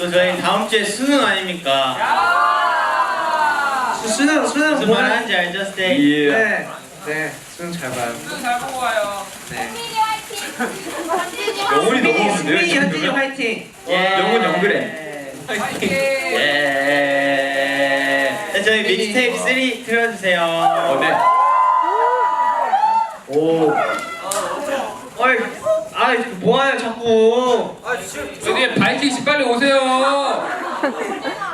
또 저희 다음 주에 수능 아닙니까? 수능 수능 무슨 말 하는지 알죠, 스테이? 예. 네. 네. 수능 잘 봐요. 잘 보고 와요. 네. 영혼이 너무 없는데요? 지금 현진이 보면? 화이팅. 영혼 연그래. 파이팅. 예. 네, 저희 믹스테이프 3 틀어주세요. 어, 네. 오. 어이, 아, 뭐하요 자꾸. 여기 바이킹 씨 빨리 오세요.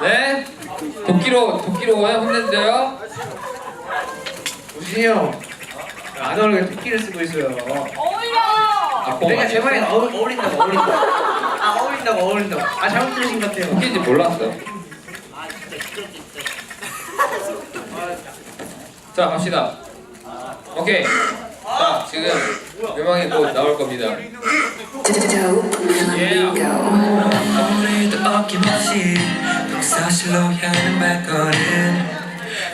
네. 도끼로 도끼로 혼낸대요. 우진이 형. 안 어울리게 토끼를 쓰고 있어요. 아, 공 내가 제 말에 어울, 어울린다고 어울린다고. 아 어울린다고 어울린다고. 아 잘못 들으신 것 같아요. 도끼인지 몰랐어. 자 갑시다. 오케이. 자 지금 묘망이 곧 나올 겁니다. 오늘도 어김없이 독서실로 향하는 발걸음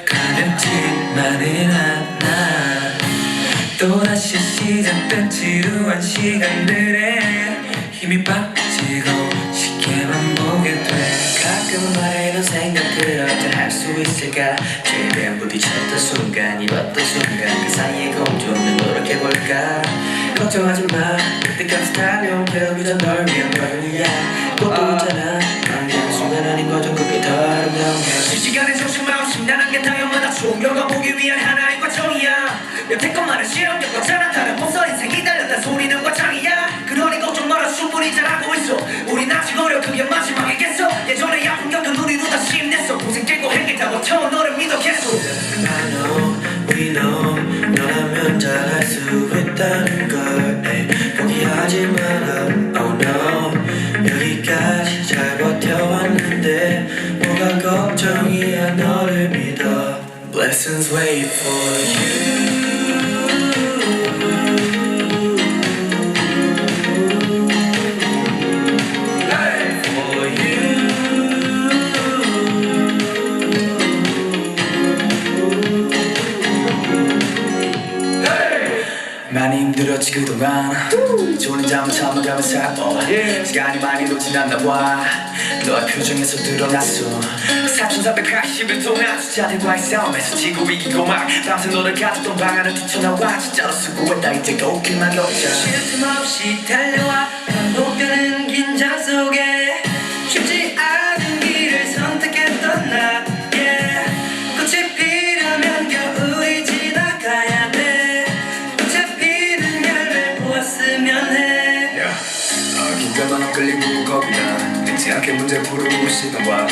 가볍지만은 않아 또다시 시작된 지루한 시간들에 힘이 빠지고 쉽게만 보게 돼 가끔 말해 이런 생각들을 어떻게 할수 있을까? 최대한 부딪혔던 순간 입었던 순간 그 사이에 공좀 더 노력해볼까 걱정하지 마. 그때까지 달려온 배우자 널 위한 걸야. 꽃도 있잖아. 만나는 순간 아닌 거죠 그게 더 아름다운 게 실시간에 정신마음 심란한 게 당연마다. 총경과 보기 위한 하나의 과정이야. 여태껏 실험적 거잖아 다른 모서 인생이 달렸다. 소리는 과장이야. 그러니 걱정 마라 충분히 잘하고 있어. 우린 아직 어려 그게 마지막이겠어. 예전에 아픈 겪은 우리도 다시 힘냈어. 고생 깨고 행복하고 태워 너를 믿어 계속 뭐가 걱정이야 너를 믿어 Blessings wait for you 많이 힘들었지 그동안 좋은 잠을 참아가며 살고 시간이 많이 지났나 봐 너의 표정에서 드러났어. 4380일 동안 숫자들과의 싸움에서 지고 이기고 막 밤새 너를 가졌던 방 안을 뛰쳐나와. 진짜로 수고했다. 이제 꽃길만 걷자. 쉴틈 없이 달려와. 반복 끌리고 늦지 않게 문제 싶은 와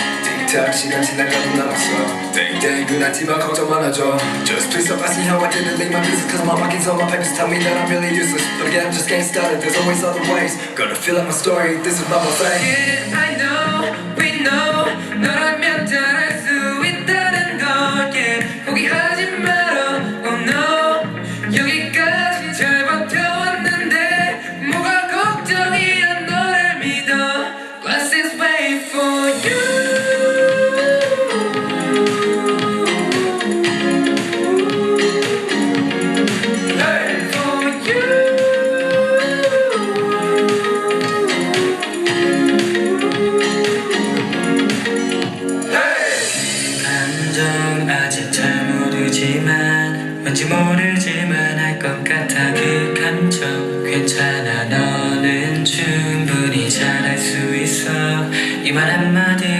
틱탁 시간 지나가도 난 없어 땡땡 그나지만 걱정만 하죠 Just please stop asking how I did it Leave my business cause my pockets on my papers Tell me that I'm really useless But again I'm just getting started There's always other ways Gotta fill out my story This is my thing Yeah, I know, 감정 아직 잘 모르지만 왠지 모르지만 알 것 같아. 그 감정 괜찮아. 너는 충분히 잘할 수 있어. 이 말 한마디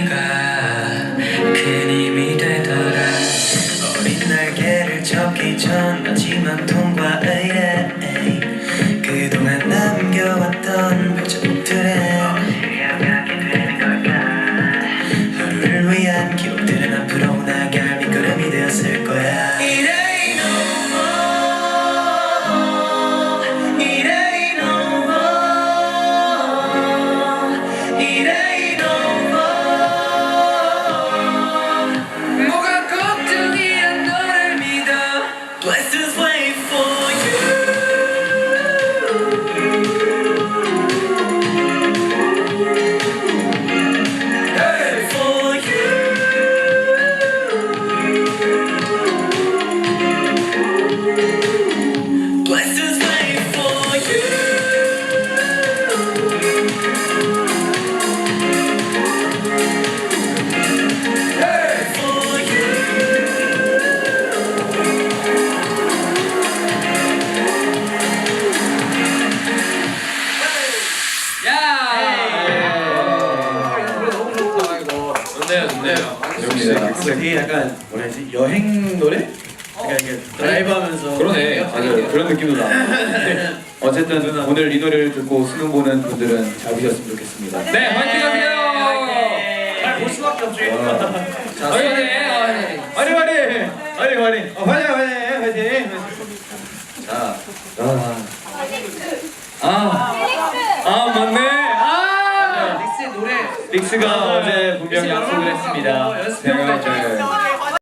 좋습니다. 그거 되게 약간 뭐라 해야지 여행 노래? 그러니까 이렇게 드라이브하면서 그러네. 맞아요. 그런 느낌도 나. 네. 어쨌든 오늘 이 노래를 듣고 수능 보는 분들은 잘 보셨으면 좋겠습니다. 네, 화이팅 하세요. 잘볼 수밖에 없죠. 자, 화이팅. 화이팅. 화이팅 화이팅 화이팅 화이팅 어, 화이팅 화이팅 화이팅 자, 아, 아, 아 맞네. 아, 릭스가 어제 분명히 약속을 했습니다. 네,